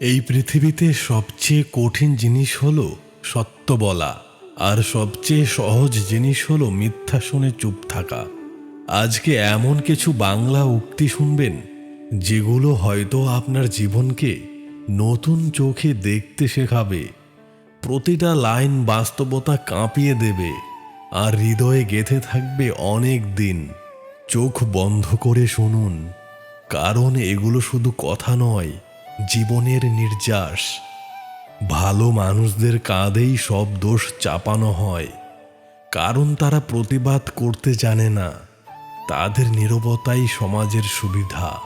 এই পৃথিবীতে সবচেয়ে কঠিন জিনিস হলো সত্য বলা, আর সবচেয়ে সহজ জিনিস হলো মিথ্যা শুনে চুপ থাকা। আজকে এমন কিছু বাংলা উক্তি শুনবেন, যেগুলো হয়তো আপনার জীবনকে নতুন চোখে দেখতে শেখাবে, প্রতিটা লাইন বাস্তবতা কাঁপিয়ে দেবে, আর হৃদয়ে গেথে থাকবে অনেক দিন। চোখ বন্ধ করে শুনুন, কারণ এগুলো শুধু কথা নয় জীবনের নির্যাস। ভালো মানুষদের কাঁধেই সব দোষ চাপানো হয়। কারণ তারা প্রতিবাদ করতে জানে না। তাদের নিরবতাই সমাজের সুবিধা।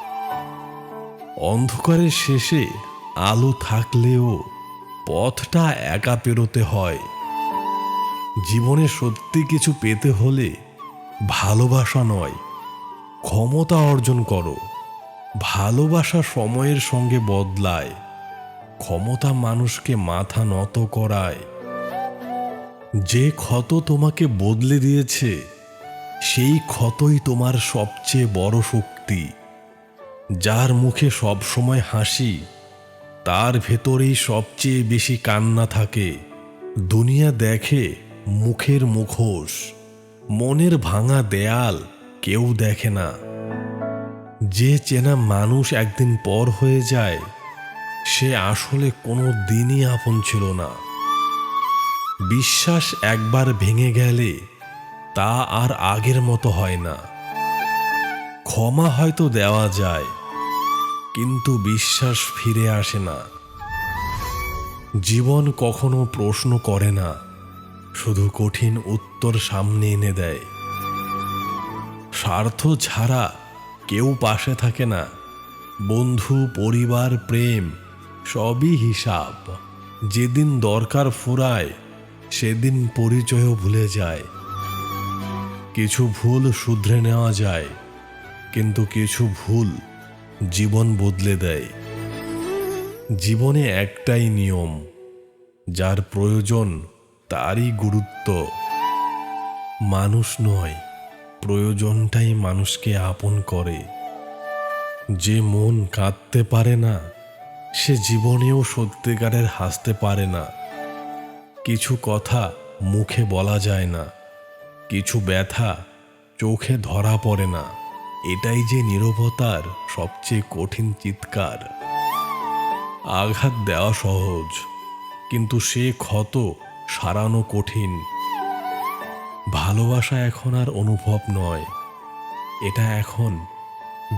অন্ধকারের শেষে আলো থাকলেও পথটা একা পেরোতে হয়। জীবনে সত্যি কিছু পেতে হলে ভালোবাসা নয়, ক্ষমতা অর্জন করো। ভালোবাসা সময়ের সঙ্গে বদলায়, ক্ষমতা মানুষকে মাথা নত করায়। যে ক্ষত তোমাকে বদলে দিয়েছে, সেই ক্ষতই তোমার সবচেয়ে বড় শক্তি। যার মুখে সবসময় হাসি, তার ভেতরেই সবচেয়ে বেশি কান্না থাকে। দুনিয়া দেখে মুখের মুখোশ, মনের ভাঙা দেয়াল কেউ দেখে না। যে চেনা মানুষ একদিন পর হয়ে যায়, সে আসলে কোনো দিনই আপন ছিল না। বিশ্বাস একবার ভেঙে গেলে তা আর আগের মতো হয় না। ক্ষমা হয়তো দেওয়া যায়, কিন্তু বিশ্বাস ফিরে আসে না। জীবন কখনো প্রশ্ন করে না, শুধু কঠিন উত্তর সামনে এনে দেয়। স্বার্থ ছাড়া কেউ পাশে থাকে না। বন্ধু, পরিবার, প্রেম, সবই হিসাব। যেদিন দরকার ফুরায়, সেদিন পরিচয়ও ভুলে যায়। কিছু ভুল শুধরে নেওয়া যায়, কিন্তু কিছু ভুল জীবন বদলে দেয়। জীবনে একটাই নিয়ম, যার প্রয়োজন তারই গুরুত্ব। মানুষ নয়। প্রয়োজনটাই মানুষকে আপন করে। যে মন কাঁদতে পারে না, সে জীবনেও সত্যিকারের হাসতে পারে না। কিছু কথা মুখে বলা যায় না, কিছু ব্যথা চোখে ধরা পড়ে না। এটাই যে নীরবতার সবচেয়ে কঠিন চিৎকার। আঘাত দেওয়া সহজ, কিন্তু সে ক্ষত সারানো কঠিন। ভালোবাসা এখন আর অনুভব নয়। এটা এখন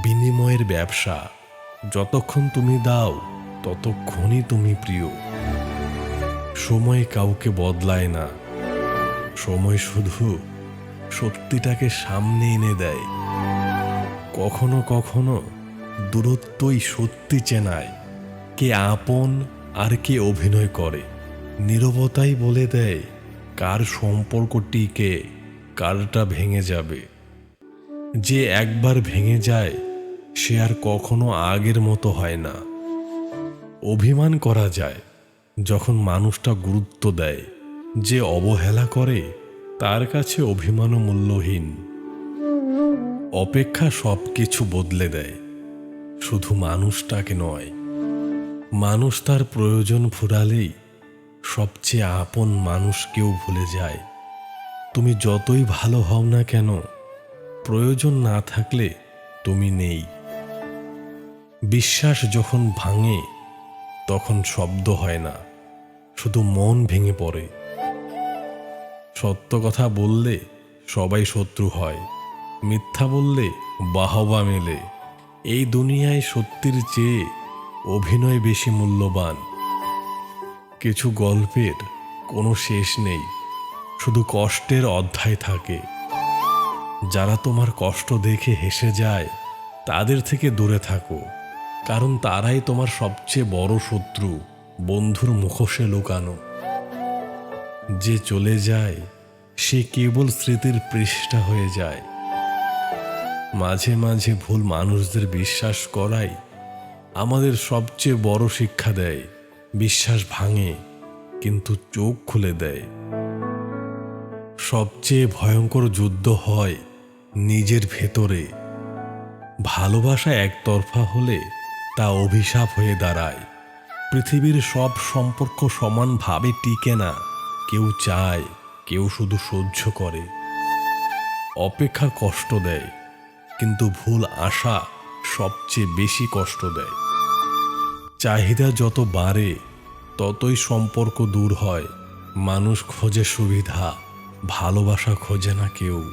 বিনিময়ের ব্যবসা। যতক্ষণ তুমি দাও, ততক্ষণই তুমি প্রিয়। সময় কাউকে বদলায় না। সময় শুধু সত্যিটাকে সামনে এনে দেয়। কখনো কখনো দূরত্বই সত্যি চেনায় কে আপন আর কে অভিনয় করে। নীরবতাই বলে দেয় কার সম্পর্কটিকে কারটা ভেঙে যাবে। যে একবার ভেঙে যায়, সে আর কখনো আগের মতো হয় না। অভিমান করা যায়, যখন মানুষটা গুরুত্ব দেয়। যে অবহেলা করে, তার কাছে অভিমানও মূল্যহীন। অপেক্ষা সব কিছু বদলে দেয়। শুধু মানুষটাকে নয়, মানুষ তার প্রয়োজন ফুরালেই সবচেয়ে আপন মানুষকেও ভুলে যায়। তুমি যতই ভালো হও না কেন, প্রয়োজন না থাকলে তুমি নেই। বিশ্বাস যখন ভাঙে, তখন শব্দ হয় না, শুধু মন ভেঙে পড়ে। সত্য কথা বললে সবাই শত্রু হয়, মিথ্যা বললে বাহবা মেলে। এই দুনিয়ায় সত্যির চেয়ে অভিনয় বেশি মূল্যবান। কিছু গল্পের কোনো শেষ নেই, শুধু কষ্টের অধ্যায় থাকে। যারা তোমার কষ্ট দেখে হেসে যায়, তাদের থেকে দূরে থাকো, কারণ তারাই তোমার সবচেয়ে বড় শত্রু, বন্ধুর মুখোশে লুকানো। যে চলে যায়, সে কেবল স্মৃতির পৃষ্ঠা হয়ে যায়। মাঝে মাঝে ভুল মানুষদের বিশ্বাস করাই আমাদের সবচেয়ে বড় শিক্ষা দেয়। বিশ্বাস ভাঙে, কিন্তু চোখ খুলে দেয়। সবচেয়ে ভয়ঙ্কর যুদ্ধ হয় নিজের ভেতরে। ভালোবাসা একতরফা হলে তা অভিশাপ হয়ে দাঁড়ায়। পৃথিবীর সব সম্পর্ক সমানভাবে টিকে না, কেউ চায়, কেউ শুধু সহ্য করে। অপেক্ষা কষ্ট দেয়, কিন্তু ভুল আশা সবচেয়ে বেশি কষ্ট দেয়। চাহিদা যত বাড়ে, ততই সম্পর্ক দূর হয়। মানুষ খোঁজে সুবিধা, ভালোবাসা খোঁজে না কেউ।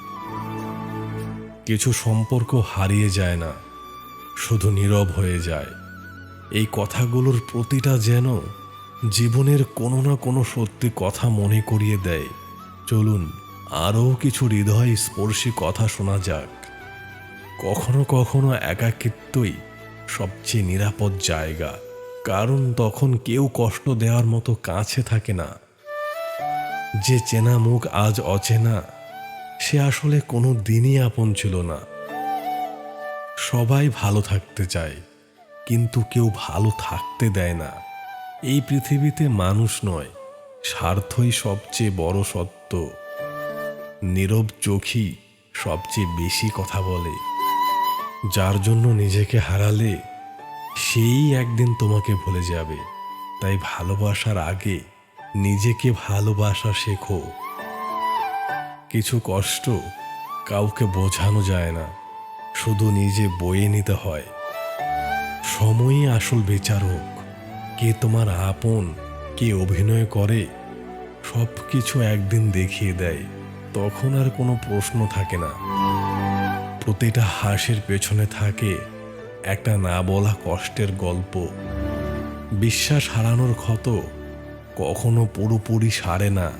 কিছু সম্পর্ক হারিয়ে যায় না, শুধু নীরব হয়ে যায়। এই কথাগুলোর প্রতিটা যেন জীবনের কোনো না কোনো সত্যি কথা মনে করিয়ে দেয়। চলুন, আরও কিছু হৃদয় স্পর্শী কথা শোনা যাক। কখনো কখনো একাকিত্বই সবচেয়ে নিরাপদ জায়গা। কারণ তখন কেউ কষ্ট দেওয়ার মতো কাছে থাকে না। যে চেনা মুখ আজ অচেনা, সে আসলে কোনো দিনই আপন ছিল না। সবাই ভালো থাকতে চায়, কিন্তু কেউ ভালো থাকতে দেয় না। এই পৃথিবীতে মানুষ নয়, স্বার্থই সবচেয়ে বড় সত্য। নীরব চোখই সবচেয়ে বেশি কথা বলে। যার জন্য নিজেকে হারালে সেই একদিন তোমাকে ভুলে যাবে। তাই ভালোবাসার আগে নিজেকে ভালোবাসা শেখো। কিছু কষ্ট কাউকে বোঝানো যায় না, শুধু নিজে বয়ে নিতে হয়। সময়ই আসল বিচারক, কে তোমার আপন, কে অভিনয় করে সব কিছু একদিন দেখিয়ে দেয়, তখন আর কোনো প্রশ্ন থাকে না। প্রতিটা হাসির পেছনে থাকে একটা না বলা কষ্টের গল্প। বিশ্বাস হারানোর ক্ষত কখনো পুরোপুরি সারে না।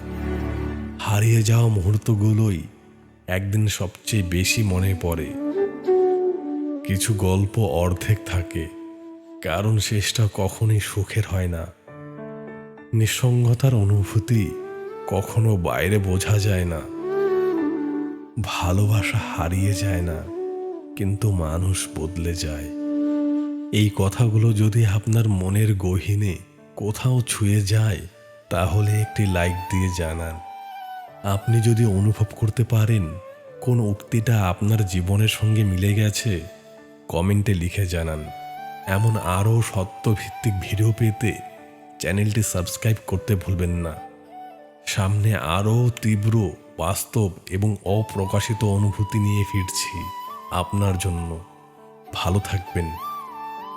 হারিয়ে যাওয়া মুহূর্তগুলোই একদিন সবচেয়ে বেশি মনে পড়ে। কিছু গল্প অর্ধেক থাকে, কারণ শেষটা কখনোই সুখের হয় না। নিঃসঙ্গতার অনুভূতি কখনো বাইরে বোঝা যায় না। ভালোবাসা হারিয়ে যায় না। কিন্তু মানুষ বদলে যায়। এই কথাগুলো যদি আপনার মনের গহীনে কোথাও ছুঁয়ে যায়, তাহলে একটি লাইক দিয়ে জানান। আপনি যদি অনুভব করতে পারেন, কোন উক্তিটা আপনার জীবনের সঙ্গে মিলে গেছে, কমেন্টে লিখে জানান। এমন আরও সত্যভিত্তিক ভিডিও পেতে চ্যানেলটি সাবস্ক্রাইব করতে ভুলবেন না। সামনে আরও তীব্র, বাস্তব এবং অপ্রকাশিত অনুভূতি নিয়ে ফিরছি। আপনার জন্য ভালো থাকবেন।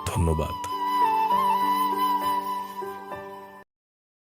ধন্যবাদ।